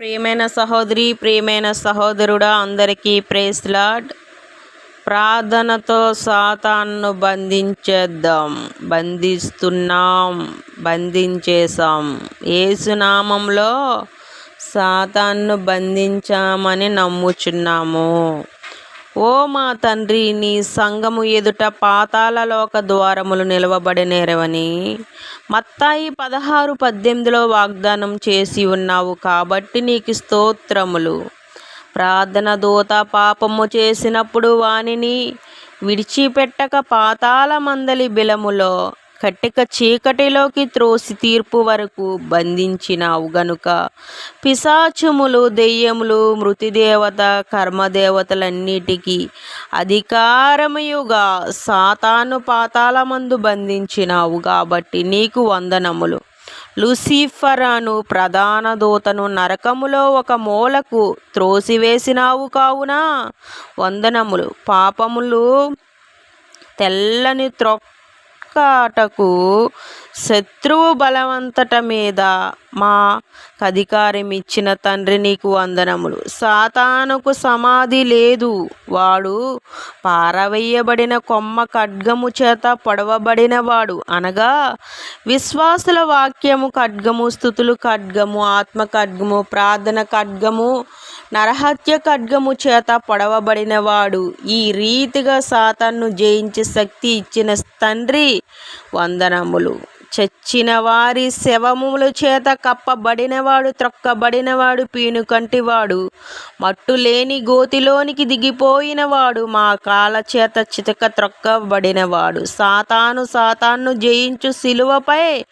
ప్రియమైన సహోదరి ప్రియమైన సహోదరుడా అందరికీ ప్రేస్ లాడ్ ప్రార్థనతో సాతాన్ను బంధించేద్దాం బంధిస్తున్నాం బంధించేశాం. ఏసునామంలో సాతాన్ను బంధించామని నమ్ముచున్నాము. ఓ మా తండ్రి నీ సంగము ఎదుట పాతాళలోక ద్వారములు నిలవబడినేరవని మత్తాయి పదహారు పద్దెనిమిదిలో వాగ్దానం చేసి ఉన్నావు కాబట్టి నీకు స్తోత్రములు. ప్రార్థన దూత పాపము చేసినప్పుడు వానిని విడిచిపెట్టక పాతాళ మందలి బిలములో కట్టిక చీకటిలోకి త్రోసి తీర్పు వరకు బంధించినావు గనుక. పిశాచములు దెయ్యములు మృతిదేవత కర్మదేవతలన్నిటికీ అధికారముయుగా సాతాను పాతాళమందు బంధించినావు కాబట్టి నీకు వందనములు. లూసిఫర్ అను ప్రధాన దూతను నరకములో ఒక మూలకు త్రోసివేసినావు కావున? వందనములు. పాపములు తెల్లని కాటకు శత్రువు బలవంతట మీద మా అధికారమిచ్చిన తండ్రి నీకు వందనములు. సాతానుకు సమాధి లేదు. వాడు పారవేయబడిన కొమ్మ ఖడ్గము చేత పొడవబడిన వాడు అనగా విశ్వాసుల వాక్యము ఖడ్గము స్థుతులు ఖడ్గము ఆత్మ ఖడ్గము ప్రార్థన ఖడ్గము నరహత్య ఖడ్గము చేత పొడవబడినవాడు. ఈ రీతిగా సాతాన్ను జయించే శక్తి ఇచ్చిన తండ్రి వందనములు. చచ్చిన వారి శవముల చేత కప్పబడినవాడు త్రొక్కబడినవాడు పీను కంటివాడు. మట్టు లేని గోతిలోనికి దిగిపోయినవాడు మా కాల చేత చితక త్రొక్కబడినవాడు. సాతాను సాతాన్ను జయించు శిలువపై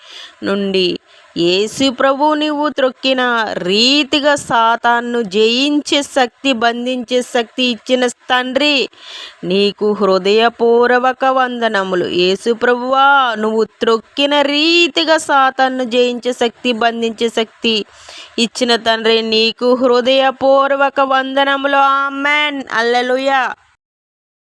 నుండి యేసు ప్రభు నువ్వు త్రొక్కిన రీతిగా సాతాన్ను జయించే శక్తి బంధించే శక్తి ఇచ్చిన తండ్రి నీకు హృదయపూర్వక వందనములు. యేసు ప్రభువా నువ్వు త్రొక్కిన రీతిగా సాతాన్ను జయించే శక్తి బంధించే శక్తి ఇచ్చిన తండ్రి నీకు హృదయపూర్వక వందనములు. ఆమెన్. అల్లెలుయా